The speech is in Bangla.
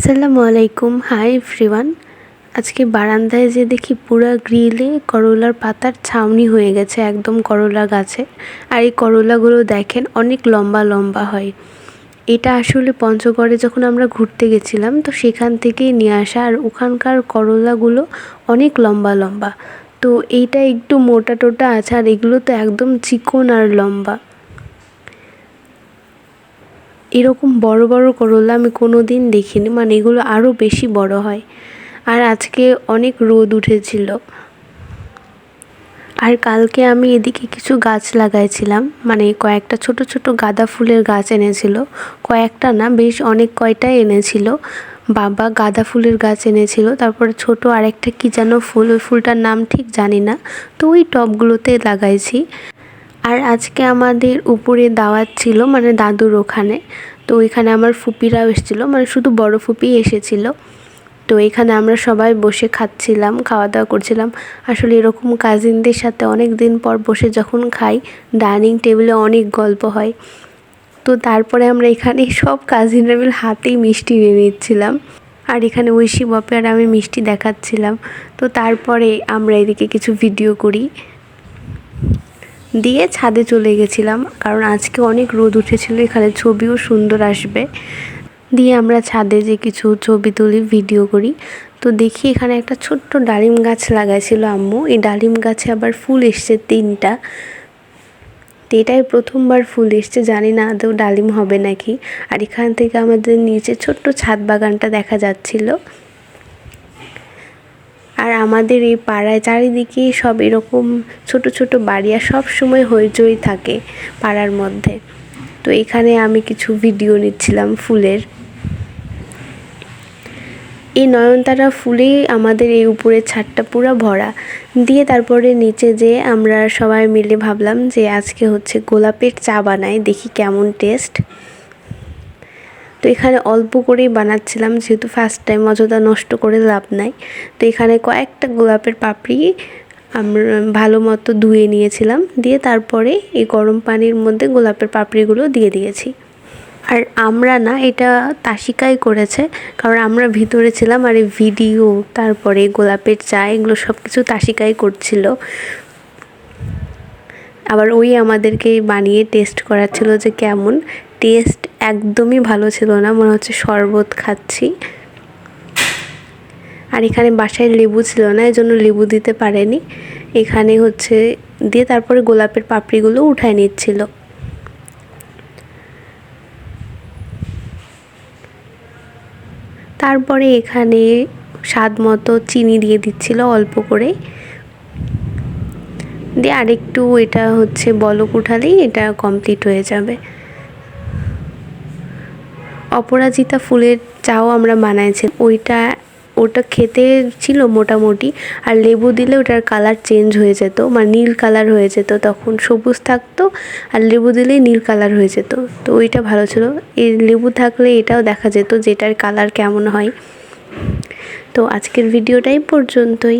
আসসালামু আলাইকুম। হাই এভরিওয়ান আজকে বারান্দায় যে দেখি পুরা গ্রিলে করলার পাতার ছাউনি হয়ে গেছে, একদম করলা গাছে। আর এই করলাগুলো দেখেন অনেক লম্বা লম্বা হয়। এটা আসলে পঞ্চগড়ে যখন আমরা ঘুরতে গেছিলাম, তো সেখান থেকেই নিয়ে আসা। আর ওখানকার করলাগুলো অনেক লম্বা লম্বা। তো এইটা একটু মোটা টোটা আছে, আর এগুলো তো একদম চিকন আর লম্বা। এরকম বড় বড় করলা আমি কোনো দিন দেখিনি। মানে এগুলো আরও বেশি বড় হয়। আর আজকে অনেক রোদ উঠেছিল। আর কালকে আমি এদিকে কিছু গাছ লাগাইছিলাম। মানে কয়েকটা ছোট ছোট গাঁদা ফুলের গাছ এনেছিল। কয়েকটা না, বেশ অনেক কয়টাই এনেছিল। বাবা গাঁদা ফুলের গাছ এনেছিল। তারপরে ছোট আরেকটা কী যেন ফুল, ওই ফুলটার নাম ঠিক জানি না। তো ওই টবগুলোতে লাগাইছি। আর আজকে আমাদের উপরে দাওয়াত ছিল মানে দাদুর ওখানে। তো ওইখানে আমার ফুপিরাও এসেছিল মানে শুধু বড় ফুপি এসেছিল। তো এখানে আমরা সবাই বসে খাচ্ছিলাম খাওয়া দাওয়া করছিলাম। আসলে এরকম কাজিনদের সাথে অনেক দিন পর বসে যখন খাই ডাইনিং টেবিলে অনেক গল্প হয়। তো তারপরে আমরা এখানে সব কাজিনরা মিলে হাতেই মিষ্টি নিয়ে নিচ্ছিলাম। আর এখানে ঐশী, বাপে আর আমি মিষ্টি দেখাচ্ছিলাম। তো তারপরে আমরা এদিকে কিছু ভিডিও করি। দিয়ে ছাদে চলে গেছিলাম। কারণ আজকে অনেক রোদ উঠেছিল, এখানে ছবিও সুন্দর আসবে। দিয়ে আমরা ছাদে যে কিছু ছবি তুলি ভিডিও করি। তো দেখি এখানে একটা ছোট্ট ডালিম গাছ লাগাইছিল আম্মু। এই ডালিম গাছে আবার ফুল এসছে তিনটা। তো এটাই প্রথমবার ফুল এসছে, জানি না আদৌ ডালিম হবে নাকি। আর এখান থেকে আমাদের নিচে ছোট্ট ছাদ বাগানটা দেখা যাচ্ছিল। আর আমাদের এই পাড়ায় চারিদিকে সব এরকম ছোট ছোট বাড়ি আর সব সময় হইচই থাকে পাড়ার মধ্যে। তো এখানে আমি কিছু ভিডিও নিচ্ছিলাম ফুলের। এই নয়নতারা ফুলেই আমাদের এই উপরের ছাদটা পুরো ভরা। দিয়ে তারপরে নিচে যেয়ে আমরা সবাই মিলে ভাবলাম যে আজকে হচ্ছে গোলাপের চা বানাই, দেখি কেমন টেস্ট তো এখানে অল্প করেই বানাচ্ছিলাম, যেহেতু ফার্স্ট টাইম অযথা নষ্ট করে লাভ নাই। তো এখানে কয়েকটা গোলাপের পাপড়ি আমরা ভালো মতো ধুয়ে নিয়েছিলাম, দিয়ে তারপরে এই গরম পানির মধ্যে গোলাপের পাপড়িগুলো দিয়ে দিয়েছি। আর আমরা না, এটা তাসিকাই করেছে, কারণ আমরা ভিতরে ছিলাম আর এই ভিডিও, তারপরে গোলাপের চা, এগুলো সব কিছু তাসিকাই করছিল। আবার ওই আমাদেরকে বানিয়ে টেস্ট করাচ্ছিল যে কেমন টেস্ট একদমই ভালো ছিল না, মনে হচ্ছে শরবত খাচ্ছি। আর এখানে বাসায় লেবু ছিল না এই জন্য লেবু দিতে পারেনি। এখানে হচ্ছে দিয়ে তারপরে গোলাপের পাপড়িগুলো উঠায় নিচ্ছিল। তারপরে এখানে স্বাদ মতো চিনি দিয়ে দিচ্ছিল অল্প করে। দিয়ে আরেকটু এটা হচ্ছে বলক উঠালেই এটা কমপ্লিট হয়ে যাবে। অপরাজিতা ফুলের চাও আমরা বানাইছি ওইটা, ওটা খেতে ছিল মোটামুটি, আর লেবু দিলে ওটার কালার চেঞ্জ হয়ে যেত মানে নীল কালার হয়ে যেত, তখন সবুজ থাকতো, আর লেবু দিলেই নীল কালার হয়ে যেত। তো ওইটা ভালো ছিল। এই লেবু থাকলে এটাও দেখা যেত, যেটার কালার কেমন হয়। তো আজকের ভিডিওটাই পর্যন্তই।